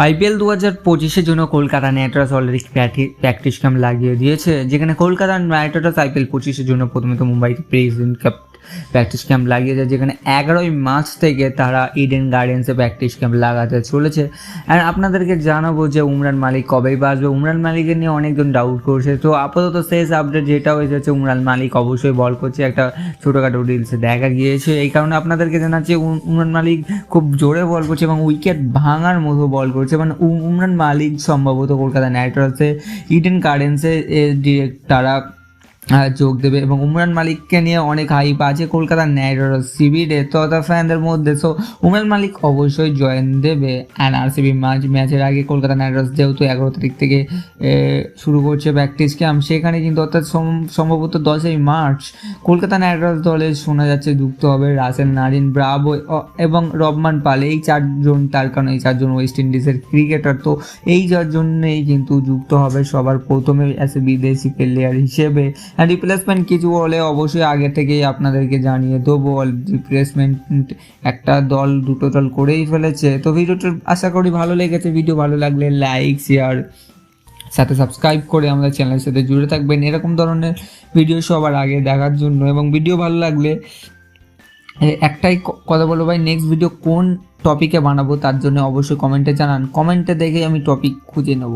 IPL দু হাজার পঁচিশের জন্য Kolkata Knight Riders already practice camp লাগিয়ে দিয়েছে, যেখানে কলকাতা নাইট রাইডার্স আইপিএল পঁচিশের জন্য প্রথমে তো মুম্বাইতে প্রেসিডেন্ট কাপ প্র্যাকটিস ক্যাম্প লাগিয়েছে যেখানে এগারোই মার্চ থেকে তারা ইডেন গার্ডেন্সে প্র্যাকটিস ক্যাম্প লাগাতে চলেছে। আর আপনাদেরকে জানাব যে উমরান মালিক কবেই বাসবে উমরান মালিকের নিয়ে অনেকজন ডাউট করছে। তো আপাতত শেষ আপডেট যেটা হয়েছে উমরান মালিক অবশ্যই বল করছে, একটা ছোটোখাটো রিলসে দেখা গিয়েছে। এই কারণে আপনাদেরকে জানাচ্ছি উমরান মালিক খুব জোরে বল করছে এবং উইকেট ভাঙার মতো বল করছে। মানে উমরান মালিক সম্ভবত কলকাতা নাইট রাইডার্সে ইডেন গার্ডেন্সে তারা যোগ দেবে এবং উমরান মালিককে নিয়ে অনেক হাইপ আছে। কলকাতার নাইট রাইডার্স শিবিরে তথা ফ্যানদের মধ্যে। সো উমরান মালিক অবশ্যই জয়েন দেবে। অ্যান্ড আরসিবি ম্যাচ ম্যাচের আগে কলকাতা নাইট যেহেতু এগারো তারিখ থেকে শুরু করছে প্র্যাকটিস ক্যাম্প সেখানে কিন্তু অর্থাৎ সম- সম্ভবত দশই মার্চ কলকাতা নাইট দলে শোনা যাচ্ছে যুক্ত হবে রাসেল নারিন ব্রাভো এবং রবমান পাল। এই চারজন, তার কারণ এই চারজন ওয়েস্ট ইন্ডিজের ক্রিকেটার তো এই চারজনেই কিন্তু যুক্ত হবে সবার প্রথমে অ্যাজ এ বিদেশি প্লেয়ার হিসেবে। আর রিপ্লেসমেন্ট কিছু হলে অবশ্যই আগে থেকেই আপনাদেরকে জানিয়ে দেবো। রিপ্লেসমেন্ট একটা দল দুটো দল করেই ফেলেছে। তো ভিডিওটা আশা করি ভালো লেগেছে। ভিডিও ভালো লাগলে লাইক শেয়ার সাথে সাবস্ক্রাইব করে আমাদের চ্যানেলের সাথে জুড়ে থাকবেন। এরকম ধরনের ভিডিও সবার আগে দেখার জন্য। এবং ভিডিও ভালো লাগলে একটাই কথা বলব ভাই নেক্সট ভিডিও কোন টপিকে বানাবো তার জন্য অবশ্যই কমেন্টে জানান। কমেন্টে দেখে আমি টপিক খুঁজে নেব।